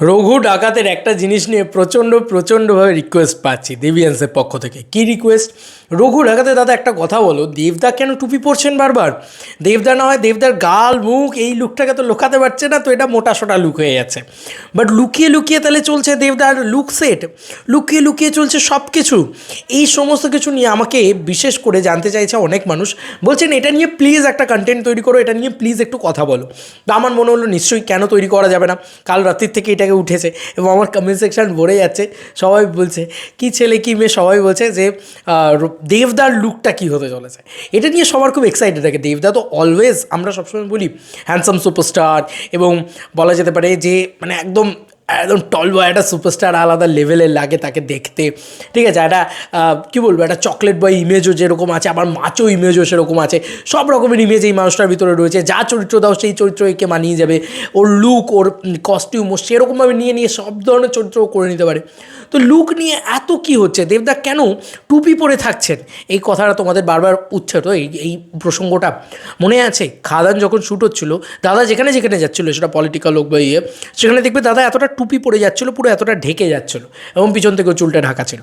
রঘু ডাকাতের একটা জিনিস নিয়ে প্রচণ্ড, প্রচণ্ডভাবে রিকোয়েস্ট পাচ্ছি দেবিয়ান্সের পক্ষ থেকে। কী রিকোয়েস্ট রঘু ডাকাতে দাদা একটা কথা বলো, দেবদা কেন টুপি পরছেন বারবার? দেবদা না হয় দেবদার গাল, মুখ, এই লুকটাকে তো লুকাতে পারছে না, তো এটা মোটা সোটা লুক হয়ে যাচ্ছে। বাট লুকিয়ে লুকিয়ে তাহলে চলছে দেবদার লুক সেট লুকিয়ে লুকিয়ে চলছে সব কিছু এই সমস্ত কিছু নিয়ে আমাকে বিশেষ করে জানতে চাইছে অনেক মানুষ। বলছেন, এটা নিয়ে প্লিজ একটা কন্টেন্ট তৈরি করো, এটা নিয়ে প্লিজ একটু কথা বলো। আমার মনে হলো, নিশ্চয়ই কেন তৈরি করা যাবে না? কাল রাত্রির থেকে এটাকে উঠেছে এবং আমার কমেন্ট সেকশান ভরে যাচ্ছে। সবাই বলছে, কি ছেলে, কি মেয়ে? সবাই বলছে যে দেবদার লুকটা কি হতে চলেছে? এটা নিয়ে সবার খুব এক্সাইটেড থাকে। দেবদা তো অলওয়েজ আমরা সবসময় বলি হ্যান্ডসাম সুপারস্টার এবং বলা যেতে পারে যে মানে একদম একদম টল বয় একটা সুপারস্টার আলাদা লেভেলের লাগে তাকে দেখতে। ঠিক আছে, একটা কী বলব, একটা চকলেট বয় ইমেজও যেরকম আছে, আবার মাছও ইমেজও সেরকম আছে। সব রকমের ইমেজ এই মানুষটার ভিতরে রয়েছে। যা চরিত্র দাও, সেই চরিত্র একে মানিয়ে যাবে। ওর লুক ওর কস্টিউম ও সেরকমভাবে নিয়ে নিয়ে সব ধরনের চরিত্র করে নিতে পারে। তো লুক নিয়ে এত কি হচ্ছে? দেবদা, কেন টুপি পরে থাকছেন? এই কথাটা তোমাদের বারবার উঠছে তো এই এই প্রসঙ্গটা মনে আছে? খাদান যখন শ্যুট হচ্ছিল, দাদা যেখানে যেখানে যাচ্ছিল, সেটা পলিটিক্যাল হোক বা ইয়ে সেখানে দেখবে দাদা এতটা টুপি পরে যাচ্ছিল, পুরো এতটা ঢেকে যাচ্ছিল এবং পিছন থেকেও চুলটা ঢাকা ছিল।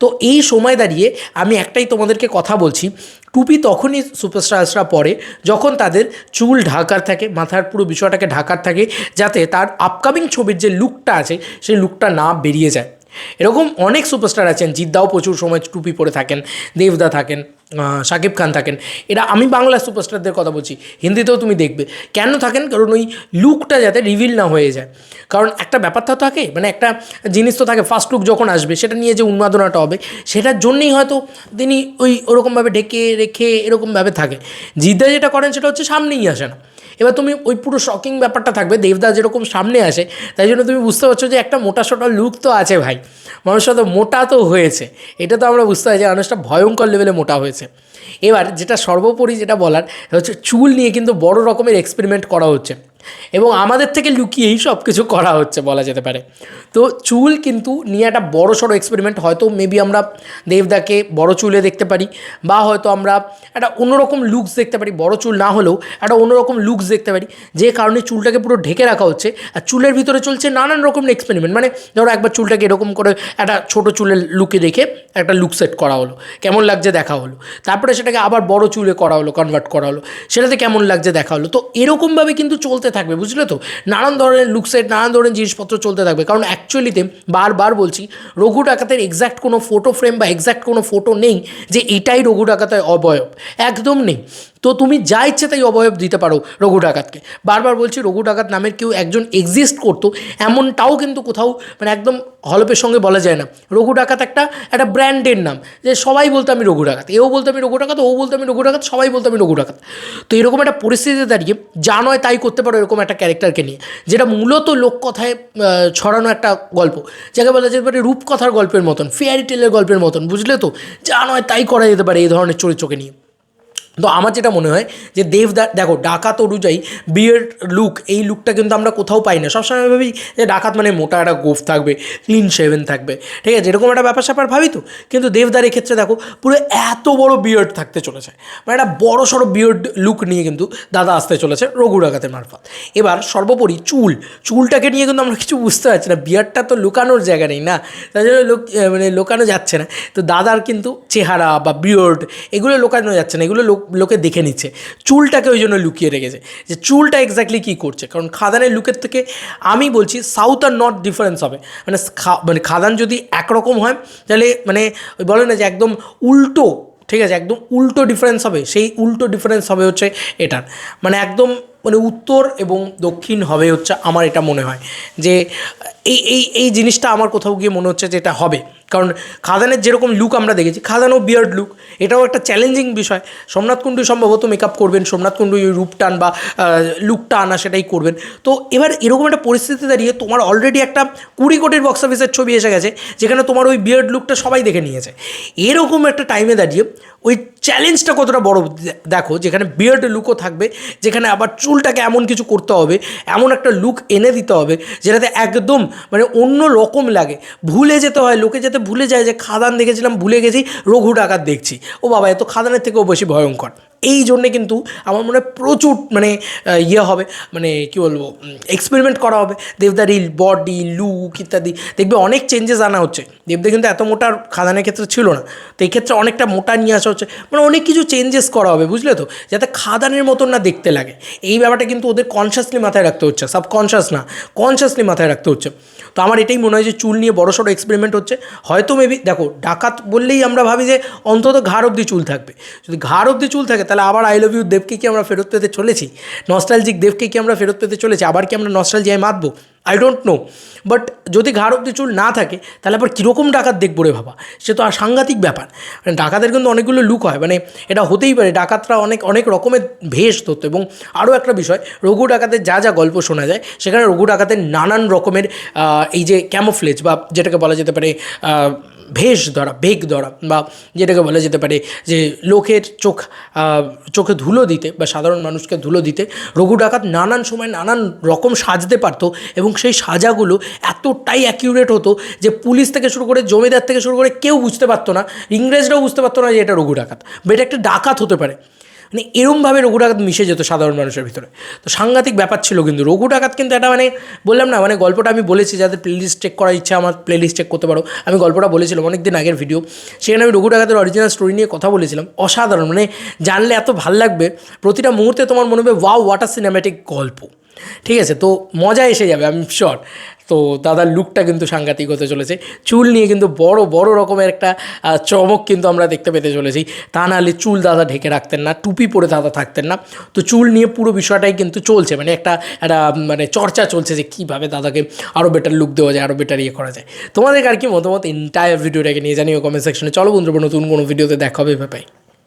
তো এই সময় দাঁড়িয়ে আমি একটাই তোমাদেরকে কথা বলছি, টুপি তখনই সুপারস্টার্সরা পরে যখন তাদের চুল ঢাকার থাকে, মাথার পুরো বিষয়টাকে ঢাকার থাকে, যাতে তার আপকামিং ছবির যে লুকটা আছে, সেই লুকটা না বেরিয়ে যায়। এরকম অনেক সুপারস্টার আছেন জিদ্দাও প্রচুর সময় টুপি পরে থাকেন দেবদা থাকেন। শাকিব খান থাকেন। এরা আমি বাংলা সুপারস্টারদের কথা বলছি, হিন্দিতেও তুমি দেখবে। কেন থাকেন? কারণ ওই লুকটা যাতে রিভিল না হয়ে যায়। কারণ একটা ব্যাপার তো থাকে মানে একটা জিনিস তো থাকে ফার্স্ট লুক যখন আসবে, সেটা নিয়ে যে উন্মাদনাটা হবে, সেটার জন্যই হয়তো তিনি ওই ওরকমভাবে ঢেকে রেখে এরকমভাবে থাকে। জিদ্দা যেটা করেন, সেটা হচ্ছে সামনেই আসে না। এবার তুমি ওই পুরো শকিং ব্যাপারটা থাকবে দেবদা যেরকম সামনে আসে, তাই জন্য তুমি বুঝতে পারছ যে একটা মোটা সোটা লুক তো আছে ভাই। মানুষটা তো মোটা তো হয়েছে। এটা তো আমরা বুঝতে পারি যে মানুষটা ভয়ঙ্কর লেভেলে মোটা হয়েছে। এবার যেটা সর্বোপরি যেটা বলার হচ্ছে চুল নিয়ে কিন্তু বড় রকমের এক্সপেরিমেন্ট করা হচ্ছে। এবং আমাদের থেকে লুকিয়েই সব কিছু করা হচ্ছে বলা যেতে পারে। তো চুল কিন্তু নিয়ে একটা বড় সড়ো এক্সপেরিমেন্ট হয়তো মেবি আমরা দেবদাকে বড় চুলে দেখতে পারি বা হয়তো আমরা একটা অন্যরকম লুকস দেখতে পারি, বড় চুল না হলেও একটা অন্যরকম লুকস দেখতে পারি, যে কারণে চুলটাকে পুরো ঢেকে রাখা হচ্ছে আর চুলের ভিতরে চলছে নানান রকম এক্সপেরিমেন্ট মানে ধরো একবার চুলটাকে এরকম করে একটা ছোট চুলের লুকে রেখে একটা লুক সেট করা হলো, কেমন লাগছে দেখা হলো। তারপরে সেটাকে আবার বড় চুলে করা হলো কনভার্ট করা হলো, সেটাতে কেমন লাগছে দেখা হলো। তো এরকমভাবে কিন্তু চলতে থাকবে, বুঝলে তো? নানান ধরনের লুক সেট নানান ধরনের জিনিসপত্র চলতে থাকবে। কারণ অ্যাকচুয়ালিতে বারবার বলছি, রঘু ডাকাতের এক্স্যাক্ট কোনো ফটো ফ্রেম বা এক্স্যাক্ট কোনো ফটো নেই যে এটাই রঘু ডাকাতের অবয়ব। একদম নেই। তো তুমি যা ইচ্ছে তাই অবয়ব দিতে পারো রঘু ডাকাতকে। বারবার বলছি, রঘু ডাকাত নামের কেউ একজন এক্সিস্ট করতো, এমনটাও কিন্তু কোথাও মানে একদম হলপের সঙ্গে বলা যায় না। রঘু ডাকাত একটা একটা ব্র্যান্ডের নাম। যে সবাই বলতো আমি রঘু ডাকাত, এও বলতো আমি রঘু ডাকাত, ও বলতো আমি রঘু ডাকাত, সবাই বলতো আমি রঘু ডাকাত। তো এরকম একটা পরিস্থিতিতে দাঁড়িয়ে, যা নয় তাই করতে পারো এরকম একটা ক্যারেক্টারকে নিয়ে। যেটা মূলত লোককথায় ছড়ানো একটা গল্প। যাকে বলা যেতে পারে রূপকথার গল্পের মতন ফেয়ারি টেলের গল্পের মতন, বুঝলে তো? যা নয় তাই করা যেতে পারে এই ধরনের চরিত্রকে নিয়ে। তো আমার যেটা মনে হয় যে দেবদা দেখো, ডাকাত অনুযায়ী বিয়ের লুক এই লুকটা কিন্তু আমরা কোথাও পাই না। সবসময় ভাবি যে ডাকাত মানে মোটা একটা গোফ থাকবে ক্লিন শেভেন থাকবে। ঠিক আছে, এরকম একটা ব্যাপার স্যাপার ভাবি তো। কিন্তু দেবদার ক্ষেত্রে দেখো, পুরো এত বড় বিয়ার্ড থাকতে চলেছে। মানে একটা বড় সড়ো বিয়ার্ড লুক নিয়ে কিন্তু দাদা আসতে চলেছে রঘু ডাকাতের মারফত। এবার সর্বোপরি চুল, চুলটাকে নিয়ে কিন্তু আমরা কিছু বুঝতে পারছি না। বিয়ারটা তো লুকানোর জায়গা নেই না। তাই জন্য লোক মানে লোকানো যাচ্ছে না। তো দাদার কিন্তু চেহারা বা বিয়ার্ড এগুলো লোকানো যাচ্ছে না। এগুলো লোক লোকে দেখে নিচ্ছে। চুলটাকে ওই জন্য লুকিয়ে রেখেছে। যে চুলটা এক্স্যাক্টলি কী করছে? কারণ খাদানের লুকের থেকে আমি বলছি সাউথ আর নর্থ ডিফারেন্স হবে। মানে মানে খাদান যদি একরকম হয়, তাহলে মানে বলে না যে একদম উল্টো, ঠিক আছে? একদম উল্টো ডিফারেন্স হবে। সেই উল্টো ডিফারেন্স হবে হচ্ছে এটার। মানে একদম মানে উত্তর এবং দক্ষিণ হবে হচ্ছে আমার এটা মনে হয়। যে এই এই এই জিনিসটা আমার কোথাও গিয়ে মনে হচ্ছে যে এটা হবে। কারণ খাদানের যেরকম লুক আমরা দেখেছি, খাদানও বিয়ার্ড লুক এটাও একটা চ্যালেঞ্জিং বিষয়। সোমনাথ কুণ্ডু সম্ভবত মেকআপ করবেন, সোমনাথ কুণ্ডু ওই রূপ টান বা লুকটা আনা সেটাই করবেন। তো এবার এরকম একটা পরিস্থিতি দাঁড়িয়ে তোমার অলরেডি একটা কুড়ি কোটির বক্স অফিসের ছবি এসে গেছে, যেখানে তোমার ওই বিয়ার্ড লুকটা সবাই দেখে নিয়েছে। এরকম একটা টাইমে দাঁড়িয়ে ওই চ্যালেঞ্জটা কতটা বড়, দেখো, যেখানে বিয়ার্ড লুকও থাকবে, যেখানে আবার চুলটাকে এমন কিছু করতে হবে, এমন একটা লুক এনে দিতে হবে, যেটাতে একদম মানে অন্য রকম লাগে। ভুলে যেতে হয়, লোকে যাতে ভুলে যায় যে খাদান দেখেছিলাম, ভুলে গেছি, রঘু ডাকাত দেখছি। ও বাবা, এত খাদানের থেকেও বেশি ভয়ঙ্কর। এই জন্যে কিন্তু আমার মনে হয় প্রচুর মানে ইয়ে হবে মানে কী বলব এক্সপেরিমেন্ট করা হবে। দেবদার এই বডি লুক ইত্যাদি। দেখবে অনেক চেঞ্জেস আনা হচ্ছে। দেবদা কিন্তু এত মোটা খাদানের ক্ষেত্রে ছিল না। তো এই ক্ষেত্রে অনেকটা মোটা নিয়ে আসা হচ্ছে। মানে অনেক কিছু চেঞ্জেস করা হবে, বুঝলে তো? যাতে খাদানের মতন না দেখতে লাগে। এই ব্যাপারটা কিন্তু ওদের কনসিয়াসলি মাথায় রাখতে হচ্ছে। সাবকনশিয়াস না কনসিয়াসলি মাথায় রাখতে হচ্ছে। তো আমার এটাই মনে হয় যে চুল নিয়ে বড় সড়ো এক্সপেরিমেন্ট হচ্ছে। হয়তো মেবি দেখো, ডাকাত বললেই আমরা ভাবি যে অন্তত ঘাড় অব্দি চুল থাকবে। যদি ঘাড় অব্দি চুল থাকে তাহলে আবার আই লাভ ইউ দেবকে কি আমরা ফেরত পেতে চলেছি? নস্টালজিক দেবকে কি আমরা ফেরত পেতে চলেছি? আবার কি আমরা নস্টালজিয়ায় মাতবো? আই ডোন্ট নো বাট যদি ঘাড় অব্দি চুল না থাকে, তাহলে আবার কীরকম ডাকাত দেখব রে বাবা? সে তো আর সাংঘাতিক ব্যাপার। মানে ডাকাতের কিন্তু অনেকগুলো লুক হয়। মানে এটা হতেই পারে, ডাকাতরা অনেক অনেক রকমের ভেষ ধরতো এবং আরও একটা বিষয়, রঘু ডাকাতের যা যা গল্প শোনা যায়, সেখানে রঘু ডাকাতের নানান রকমের এই যে ক্যামোফ্লেজ বা যেটাকে বলা যেতে পারে ভেষ ধরা, বেগ ধরা বা যেটাকে বলা যেতে পারে যে লোকের চোখ চোখে ধুলো দিতে বা সাধারণ মানুষকে ধুলো দিতে রঘু ডাকাত নানান সময় নানান রকম সাজতে পারতো এবং সেই সাজাগুলো এতটাই অ্যাকিউরেট হতো যে পুলিশ থেকে শুরু করে জমিদার থেকে শুরু করে কেউ বুঝতে পারতো না, ইংরেজরাও বুঝতে পারতো না যে এটা রঘু ডাকাত বা এটা একটা ডাকাত হতে পারে। মানে এরমভাবে রঘু ডাকাত মিশে যেত সাধারণ মানুষের ভিতরে। তো সাংঘাতিক ব্যাপার ছিল কিন্তু রঘু ডাকাত কিন্তু এটা মানে বললাম না মানে গল্পটা আমি বলেছি, যাদের প্লেলিস্ট চেক করার ইচ্ছা আমার প্লেলিস্ট চেক করতে পারো। আমি গল্পটা বলেছিলাম অনেক দিন আগের ভিডিও সেখানে আমি রঘু ডাকাতের অরিজিনাল স্টোরি নিয়ে কথা বলেছিলাম। অসাধারণ মানে জানলে এত ভালো লাগবে। প্রতিটা মুহূর্তে তোমার মনে হবে ওয়াও ওয়াটার সিনেম্যাটিক গল্প। ঠিক আছে? তো মজা এসে যাবে আমি শিওর তো দাদার লুকটা কিন্তু সাংঘাতিক হতে চলেছে। চুল নিয়ে কিন্তু বড় বড় রকমের একটা চমক কিন্তু আমরা দেখতে পেতে চলেছি। তা নাহলে চুল দাদা ঢেকে রাখতেন না, টুপি পরে দাদা থাকতেন না। তো চুল নিয়ে পুরো বিষয়টাই কিন্তু চলছে মানে একটা একটা মানে চর্চা চলছে যে কীভাবে দাদাকে আরও বেটার লুক দেওয়া যায় আরও বেটার ইয়ে করা যায়। তোমাদের আর কি মতামত? এন্টায়ার ভিডিওটাকে নিয়ে জানিও কমেন্ট সেকশনে চলো বন্ধুরা, নতুন কোনো ভিডিওতে দেখা হবে